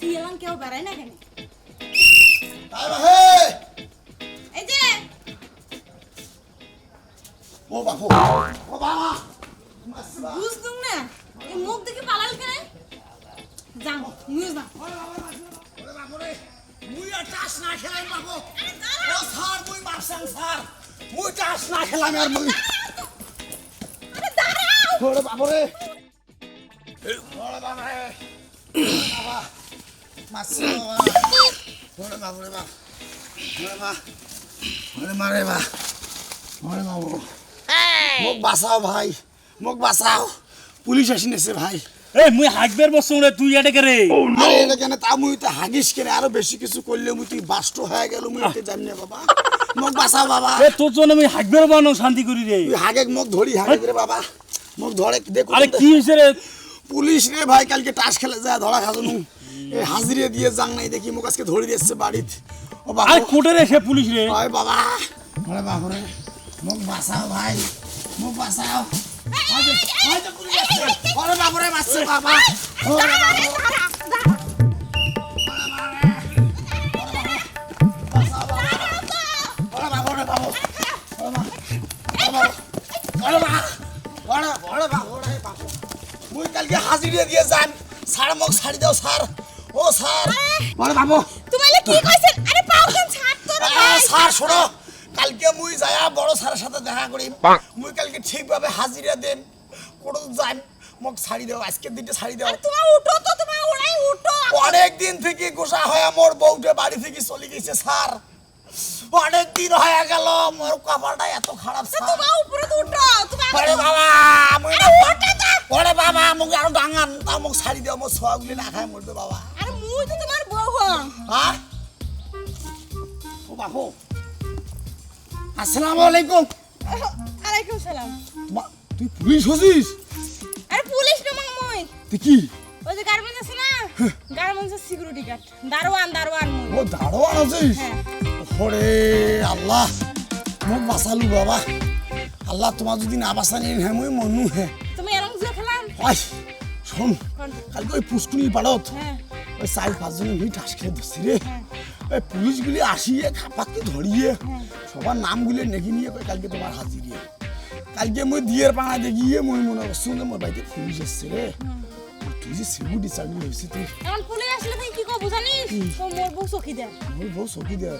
থিয়ে এলাম কেউ বেড়ায় না কেন? এই যে! ও বাপু। ও বাবা! বুঝতুম না এই মুখ দেখে পালাল কেন? যাও নিয়ে যাও। ওরে বাপু রে। মুই আর টাস না খেলাই বাপু। ও স্যার মুই মারছাম স্যার। মুই টাস না খেলাম আর মুই। আরে দাঁড়াও। ওরে বাপু রে। ওরে বাবা রে। মোক বাঁচাও ভাই মোক বাঁচাও পুলিশ আসি নেছে ভাই এই মুই হাগবের বসছো রে তুই এটা কে রে আরে এটা কেন তা মুই তো হাগিস কেনে আরও বেশি কিছু করলে মুই তুই বাস্ট হয়ে গেল মুই এটা জানি না বাবা মোক বাঁচাও বাবা এ তোর জন্য আমি হাগবের বানো শান্তি করি রে তুই হাগে মোক ধরি হাগে রে বাবা মোক ধরে দেখো আরে কি হয়েছে রে পুলিশ রে ভাই কালকে টাস খেলে যায় ধরা খাজনু। এই হাজিরে দিয়ে যাং নাই দেখি মোক আজকে ধরে দিচ্ছে বাড়িতে। ও বাবা। আরে কোটে রে সে পুলিশ রে। ওই বাবা। ওরে বাবা রে মোক বাঁচাও ভাই মোক বাঁচাও। ওরে বাবা রে মারছে বাবা। ওরে বাবা দাঁড়া কালকে হাজিরে দিয়ে যান। স্যার মোক ছাড়ি দাও স্যার। ও স্যার। ওরে বাবা তোমালে কি কইছেন আরে পাও কেন ছাড় তোর স্যার শোনো। কালকে মুই যায়া বড় স্যারের সাথে দেখা করি মুই কালকে ঠিকভাবে হাজিরা দেন। কোনো যান। মোক ছাড়ি দাও আজকের দিনটা ছাড়ি দাও। তোমা উঠো তো তোমা ওড়াই উঠো। অনেক দিন থেকে গোসা হয় মোর বউটা বাড়ি থেকে চলে গেছে স্যার। অনেক দিন হয়ে গেল মোর কপালটা এত খারাপ স্যার। তোমা উপরে তো উঠো তোমা ওরে বাবা মুই তা মোক ছাড়ি দাও মোর ছোয়াগুলি না খায় মরবে বাবা। আরে মুই তো তোমার বউ হম। হ্যাঁ ও বাপু। আসসালামু আলাইকুম। আলাইকুম সালাম। তুই পুলিশ হছিস? আরে পুলিশ না মই? তুই কি? ওই যে গার্মেন্টস আছে না? গার্মেন্টসের সিকিউরিটি গার্ড দারোয়ান দারোয়ান মুই ও দারোয়ান আছিস ওরে আল্লাহ মোক বাঁচালু বাবা। আল্লাহ তোমার যদি না বাঁচানি হ্যাঁ মই মনু হ্যাঁ তুমি এরকম জুয়া খেলাম শোন? কালকে ওই পুষ্কুনি পাড়ত হ্যাঁ। ওই চার পাঁচজনে মিলে ঠাস খেয়ে ধরছি রে। ওই পুলিশগুলি আসিয়ে খাপাকে ধরিয়ে সবার নামগুলি নেকি নিয়ে কালকে তোমার হাজিরিয়ে কালকে মই দিয়ের পাঙা দেখিয়ে মই মনে করছি যে মোর বাড়িতে পুলিশ এসছে রে। তুই যে সিকিউরিটি চাকরি হয়েছে তুই এখন পুলিশ আসলে কি কব জানিস? মোর বউ চকি দেয়। মোর বউ চকি দেয়।